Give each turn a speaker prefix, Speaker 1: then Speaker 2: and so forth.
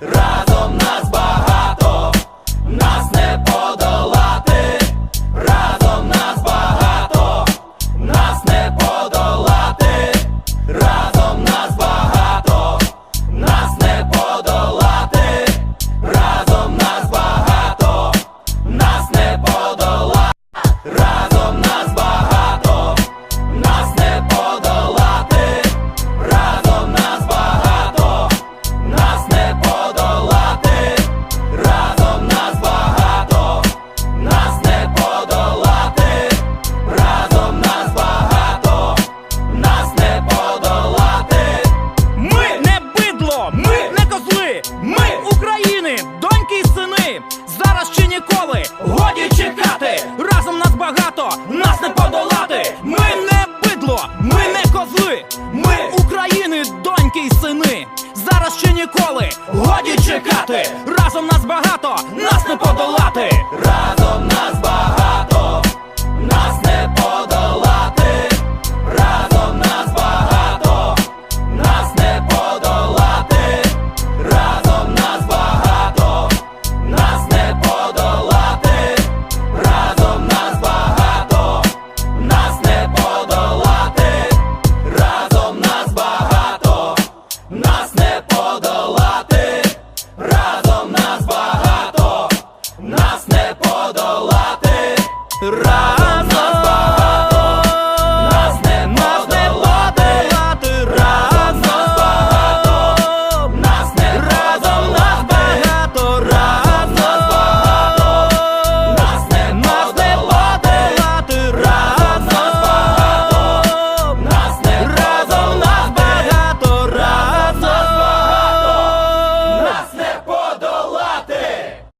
Speaker 1: разом нас
Speaker 2: бачить. ніколи, годі чекати, разом нас багато, нас не подолати. Ми не бидло, ми не козли, ми України, доньки й сини. Зараз ще ніколи, годі чекати, разом нас багато, нас не подолати.
Speaker 1: Разом не подолати. Разом